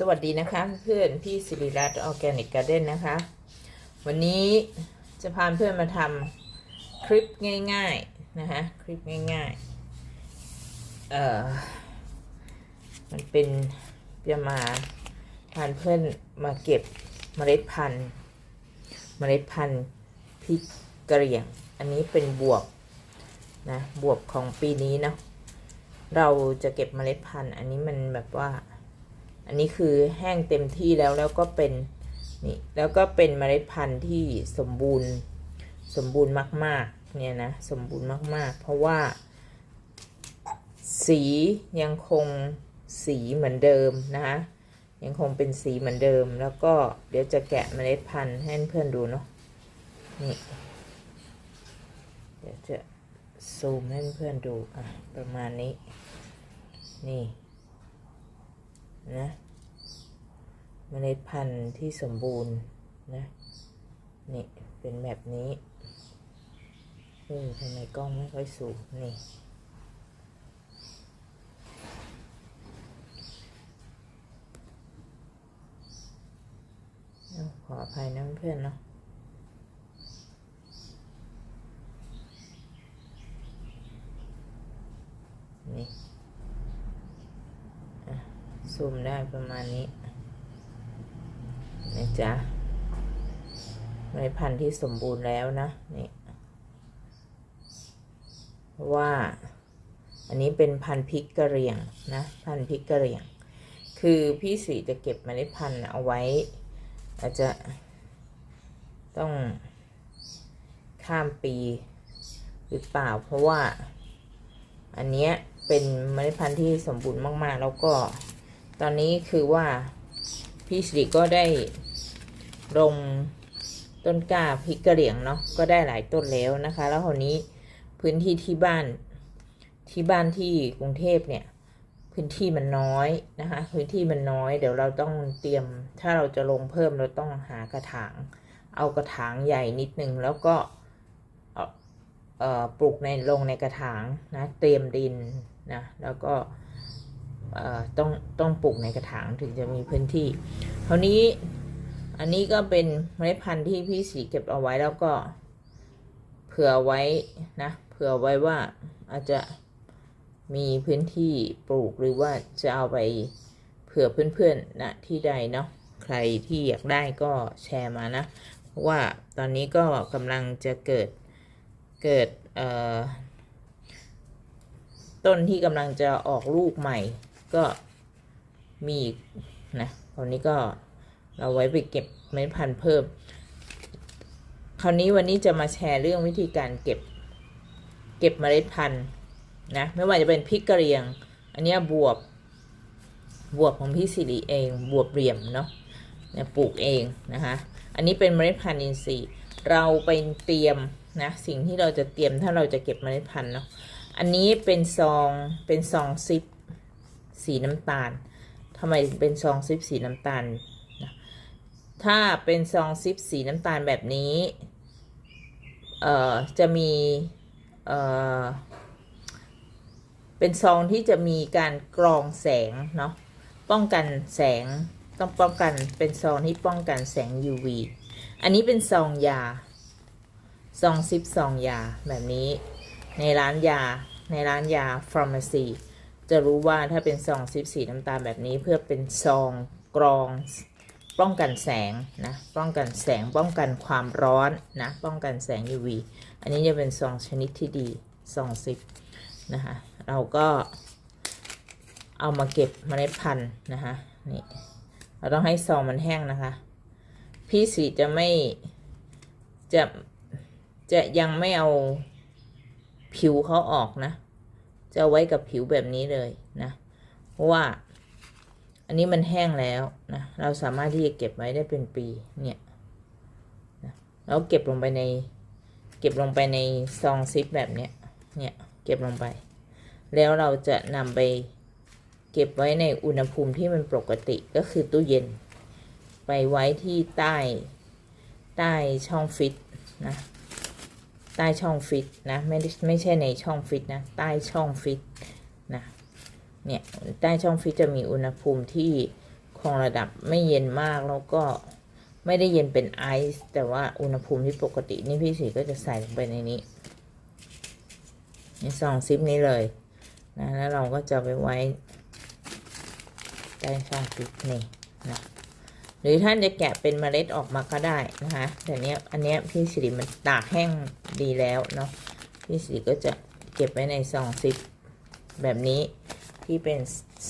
สวัสดีนะคะเพื่อนพี่สิริรัตน์ออร์แกนิกการ์เด้นนะคะ วันนี้จะพาเพื่อนมาทำคลิปง่าย ๆ นะคะคลิปง่ายๆเอ่อมันเป็นจะมาพาเพื่อนมาเก็บเมล็ดพันธุ์เมล็ดพันธุ์พริกกระเหรี่ยง อันนี้เป็นบวบนะบวบของปีนี้เนาะเราจะเก็บเมล็ดพันธุ์ อันนี้มันแบบว่า อันนี้คือแห้งเต็มที่แล้วแล้วก็เป็นนี่แล้วก็เป็นเมล็ดพันธุ์ที่สมบูรณ์สมบูรณ์มาก ๆ เนี่ยนะสมบูรณ์มาก ๆ เพราะว่า สียังคงสีเหมือนเดิมนะคะยังคงเป็นสีเหมือนเดิม แล้วก็เดี๋ยวจะแกะเมล็ดพันธุ์ให้เพื่อนดูเนาะนี่เดี๋ยวจะซูมให้เพื่อนดูอะประมาณนี้นี่ นะเมล็ดพันธุ์ที่สมบูรณ์นะนี่เป็นแบบนี้เออทำไมกล้องไม่ค่อยสูงนี่ขออภัยนะเพื่อนเนาะนี่ ซูมได้ประมาณนี้นะจ๊ะเมล็ดพันธุ์ที่สมบูรณ์แล้วนะนี่ว่าอันนี้เป็นพันธุ์พริกกระเหรี่ยงนะพันธุ์พริกกระเหรี่ยง คือพี่สีจะเก็บเมล็ดพันธุ์เอาไว้ อาจจะต้องข้ามปีหรือเปล่า เพราะว่าอันเนี้ยเป็นเมล็ดพันธุ์ที่สมบูรณ์มาก ๆ แล้วก็ ตอนนี้คือว่าพี่สิริก็ได้ลงต้นกล้าพริกกระเหลี่ยงเนาะก็ได้หลายต้นแล้วนะคะ แล้วคราวนี้พื้นที่ที่บ้านที่บ้านที่กรุงเทพเนี่ย พื้นที่มันน้อยนะคะ พื้นที่มันน้อย เดี๋ยวเราต้องเตรียม ถ้าเราจะลงเพิ่มเราต้องหากระถาง เอากระถางใหญ่นิดนึงแล้วก็ปลูกในลงในกระถางนะ เตรียมดินนะแล้วก็ ต้องต้องปลูกในกระถางถึงจะมีพื้นที่คราวนี้อันนี้ก็เป็นเมล็ดพันธุ์ที่พี่สีเก็บเอาไว้แล้วก็เผื่อไว้นะเผื่อไว้ว่าอาจจะมีพื้นที่ปลูกหรือว่าจะเอาไปเผื่อเพื่อนๆนะที่ใดเนาะใครที่อยากได้ก็แชร์มานะเพราะว่าตอนนี้ก็กำลังจะเกิดเกิดต้นที่กำลังจะออกลูกใหม่ ก็มีอีกนะคราวนี้ก็เราไว้ไปเก็บเมล็ดพันธุ์เพิ่ม คราวนี้วันนี้จะมาแชร์เรื่องวิธีการเก็บ เก็บเมล็ดพันธุ์นะไม่ว่าจะเป็นพริกกระเรียง อันนี้บวบบวบของพี่สิริเองบวบเหลี่ยมเนาะเนี่ยปลูกเองนะคะอันนี้เป็นเมล็ดพันธุ์อินทรีย์เราไปเตรียมนะสิ่งที่เราจะเตรียมถ้าเราจะเก็บเมล็ดพันธุ์เนาะอันนี้เป็นซองเป็นซองซิป สีน้ำตาลทำไมถึงเป็นซองซิปสีน้ำตาลนะถ้าเป็นซองซิปสีน้ำตาลแบบนี้เอ่อจะมีเอ่อเป็นซองที่จะมีการกรองแสงเนาะป้องกันแสงต้องป้องกันเป็นซองที่ป้องกันแสง UV อันนี้เป็นซองยาซองซิปซองยาแบบนี้ในร้านยาในร้านยาฟาร์มาซี จะรู้ว่าถ้าเป็นซองซิปสีน้ำตาลแบบนี้เพื่อเป็นซองกรองป้องกันแสงนะป้องกันแสงป้องกันความร้อนนะป้องกันแสง UV อันนี้จะเป็นซองชนิดที่ดีซองซิปนะคะเราก็เอามาเก็บเมล็ดพันธุ์นะคะนี่เราต้องให้ซองมันแห้งนะคะ พี่สีจะไม่จะจะยังไม่เอาผิวเขาออกนะ จะเอาไว้กับผิวแบบนี้เลยนะเพราะว่า อันนี้มันแห้งแล้วนะเราสามารถที่จะเก็บไว้ได้เป็นปีเนี่ยนะแล้วเก็บลงไปใน เก็บลงไปในซองซิปแบบเนี้ยเนี่ยเก็บลงไป แล้วเราจะนำไปเก็บไว้ในอุณหภูมิที่มันปกติก็คือตู้เย็น ไปไว้ที่ใต้ใต้ช่องฟิตนะ ใต้ช่องฟิตนะไม่ได้ไม่ใช่ในช่องฟิตนะใต้ช่องฟิตนะเนี่ยใต้ช่องฟิตจะมีอุณหภูมิที่คงระดับไม่เย็นมากแล้วก็ไม่ได้เย็นเป็นไอซ์แต่ว่าอุณหภูมิที่ปกตินี่พี่สีก็จะใส่ลงไปในนี้ในซองซิปนี้เลยนะแล้วเราก็จะไปไว้ใต้ช่องฟิตนี่นะ หรือท่านจะแกะเป็นเมล็ดออกมาก็ได้นะคะแต่เนี้ยอันเนี้ยพี่สิริมันตากแห้งดีแล้วเนาะพี่สิริก็จะเก็บไว้ในซองซิปแบบนี้ที่เป็น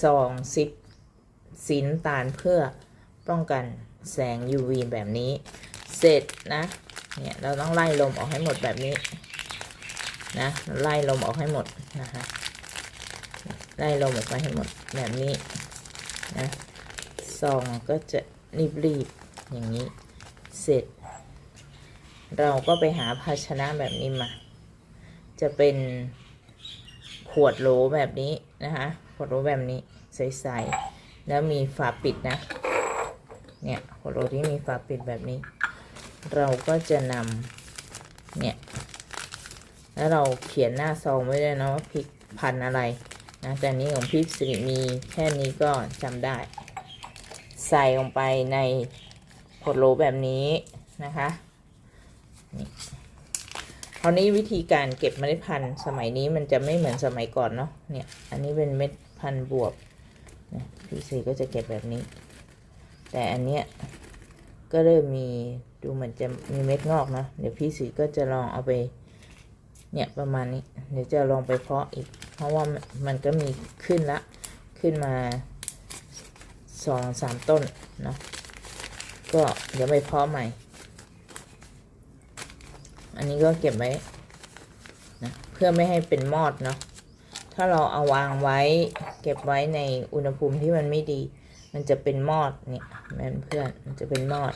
ซองซิปสีน้ำตาลเพื่อป้องกันแสง UV แบบนี้ เสร็จนะเนี่ยเราต้องไล่ลมออกให้หมดแบบนี้นะไล่ลมออกให้หมดนะคะไล่ลมออกไปให้หมดแบบนี้นะซองก็จะ รีบๆอย่างนี้ เสร็จ เราก็ไปหาภาชนะแบบนี้มา จะเป็นขวดโหลแบบนี้นะคะ ขวดโหลแบบนี้ใสๆแล้วมีฝาปิดนะ เนี่ยขวดโหลที่มีฝาปิดแบบนี้ เราก็จะนำเนี่ย แล้วเราเขียนหน้าซองไว้เลยนะว่าพริกพันอะไรนะแต่นนี้ของพี่สิริมีแค่นี้ก็จำได้ ใส่ลงไปในขวดโหลแบบนี้นะคะคราวนี้วิธีการเก็บเมล็ดพันธุ์สมัยนี้มันจะไม่เหมือนสมัยก่อนเนาะเนี่ยอันนี้เป็นเม็ดพันธุ์บวบพี่สีก็จะเก็บแบบนี้ แต่อันเนี้ยก็เริ่มมีดูเหมือนจะมีเม็ดงอกนะเดี๋ยวพี่สีก็จะลองเอาไปเนี่ยประมาณนี้ เดี๋ยวจะลองไปเพาะอีก เพราะว่ามันก็มีขึ้นละ ขึ้นมา สองสามต้นเนาะก็เดี๋ยวไปเพาะใหม่ อันนี้ก็เก็บไว้นะเพื่อไม่ให้เป็นมอดเนาะถ้าเราเอาวางไว้ เก็บไว้ในอุณหภูมิที่มันไม่ดี มันจะเป็นมอดเนี่ยแม่เพื่อนมันจะเป็นมอด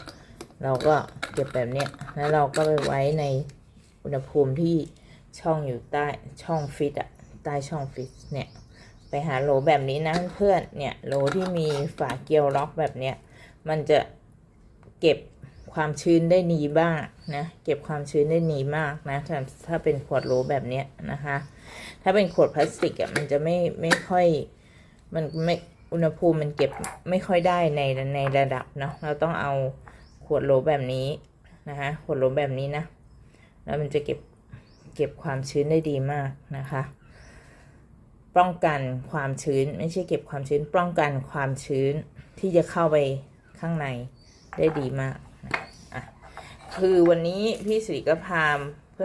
เราก็เก็บแบบเนี้ยแล้วเราก็ไปไว้ในอุณหภูมิที่ช่องอยู่ใต้ช่องฟิตอะใต้ช่องฟิตเนี่ย ไปหาโหลแบบนี้นะเพื่อนเนี่ยโหลที่มีฝาเกลียวล็อกแบบเนี้ยมันจะเก็บความชื้นได้ดีบ้างนะเก็บความชื้นได้ดีมากนะถ้าถ้าเป็นขวดโหลแบบเนี้ยนะคะ ถ้าเป็นขวดพลาสติกอะมันจะไม่ไม่ค่อยมันไม่อุณหภูมิมันเก็บไม่ค่อยได้ในในระดับเนาะเราต้องเอาขวดโหลแบบนี้นะคะขวดโหลแบบนี้นะแล้วมันจะเก็บเก็บความชื้นได้ดีมากนะคะ ป้องกันความชื้น ไม่ใช่เก็บความชื้น ป้องกันความชื้นที่จะเข้าไปข้างในได้ดีมากนะคือวันนี้พี่สิริก็พา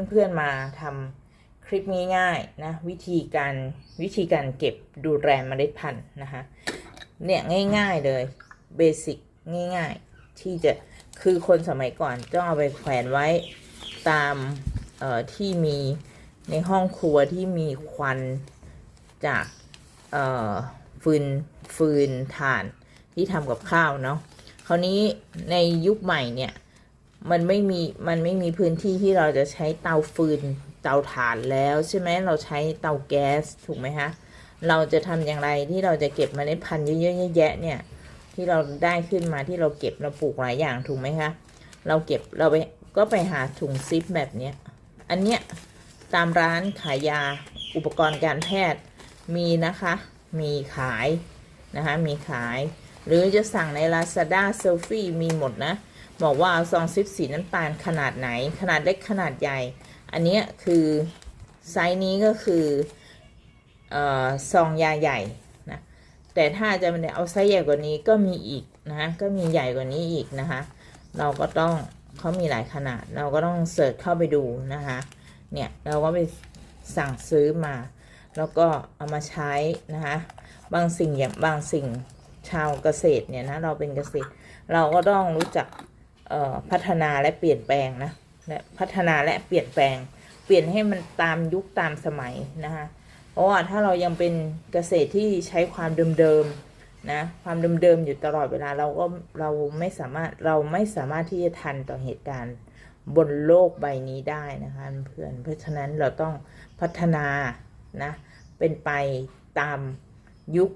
เพื่อนๆมาทำคลิปง่ายๆนะวิธีการวิธีการเก็บดูแลเมล็ดพันธุ์นะคะเนี่ยง่ายๆเลยเบสิกง่ายๆ ที่จะคือคนสมัยก่อนต้องเอาไปแขวนไว้ตามที่มีในห้องครัวที่มีควัน จากฟืนฟืนถ่านที่ทำกับข้าวเนาะคราวนี้ในยุคใหม่เนี่ยมันไม่มีมันไม่มีพื้นที่ที่เราจะใช้เตาฟืนเตาถ่านแล้วใช่ไหมเราใช้เตาแก๊สถูกไหมคะเราจะทำอย่างไรที่เราจะเก็บเมล็ดพันธุ์เยอะๆแยะเนี่ยที่เราได้ขึ้นมาที่เราเก็บเราปลูกหลายอย่างถูกไหมคะเราเก็บเราไปก็ไปหาถุงซิปแบบเนี้ยอันเนี้ยตามร้านขายยาอุปกรณ์การแพทย์ มีนะคะ มีขายนะคะ มีขาย หรือจะสั่งใน Lazada s e l f i e มีหมดนะ บอกว่าเอาซองซิปสีน้ำตาลขนาดไหน ขนาดเล็กขนาดใหญ่ อันนี้คือไซส์นี้ก็คือเอ่อซองยาใหญ่นะแต่ถ้าจะเอาไซส์ใหญ่กว่านี้ก็มีอีกนะะก็มีใหญ่กว่านี้อีกนะคะ เราก็ต้องเขามีหลายขนาด เราก็ต้องเสิร์ชเข้าไปดูนะคะ เนี่ยเราก็ไปสั่งซื้อมา แล้วก็เอามาใช้นะคะ บางสิ่งอย่างบางสิ่งชาวเกษตรเนี่ยนะเราเป็นเกษตร เราก็ต้องรู้จักพัฒนาและเปลี่ยนแปลงนะและพัฒนาและเปลี่ยนแปลง เปลี่ยนให้มันตามยุคตามสมัยนะคะเพราะว่าถ้าเรายังเป็นเกษตรที่ใช้ความเดิมๆนะความเดิมๆอยู่ตลอดเวลาเราก็เราไม่สามารถเราไม่สามารถที่จะทันต่อเหตุการณ์บนโลกใบนี้ได้นะคะเพื่อนเพราะฉะนั้นเราต้องพัฒนานะ เป็นไปตามยุค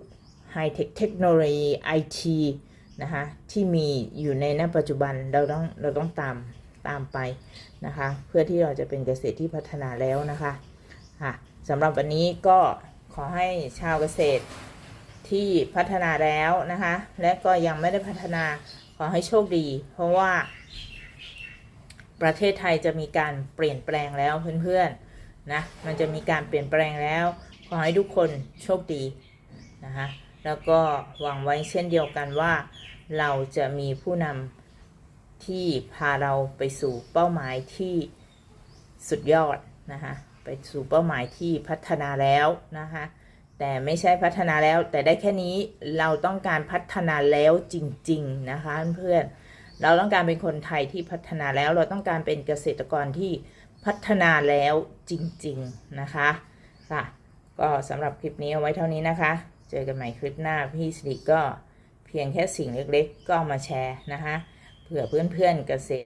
ไฮเทคเทคโนโลยีไอทีนะคะที่มีอยู่ในณปัจจุบันเราต้องเราต้องตามตามไปนะคะเพื่อที่เราจะเป็นเกษตรที่พัฒนาแล้วนะคะค่ะสำหรับวันนี้ก็ขอให้ชาวเกษตรที่พัฒนาแล้วนะคะ และก็ยังไม่ได้พัฒนาขอให้โชคดี เพราะว่า ประเทศไทยจะมีการเปลี่ยนแปลงแล้วเพื่อนๆนะมันจะมีการเปลี่ยนแปลงแล้ว ขอให้ทุกคนโชคดีนะคะแล้วก็หวังไว้เช่นเดียวกันว่า เราจะมีผู้นำที่พาเราไปสู่เป้าหมายที่สุดยอดนะคะไปสู่เป้าหมายที่พัฒนาแล้วนะคะแต่ไม่ใช่พัฒนาแล้ว แต่ได้แค่นี้เราต้องการพัฒนาแล้วจริง ๆ นะคะเพื่อนเราต้องการเป็นคนไทยที่พัฒนาแล้วเราต้องการเป็นเกษตรกรที่พัฒนาแล้วจริง ๆ นะคะค่ะ ก็สำหรับคลิปนี้เอาไว้เท่านี้นะคะ เจอกันใหม่คลิปหน้าพี่สิริก็เพียงแค่สิ่งเล็กๆ ก็มาแชร์นะคะเผื่อเพื่อนๆเกษตร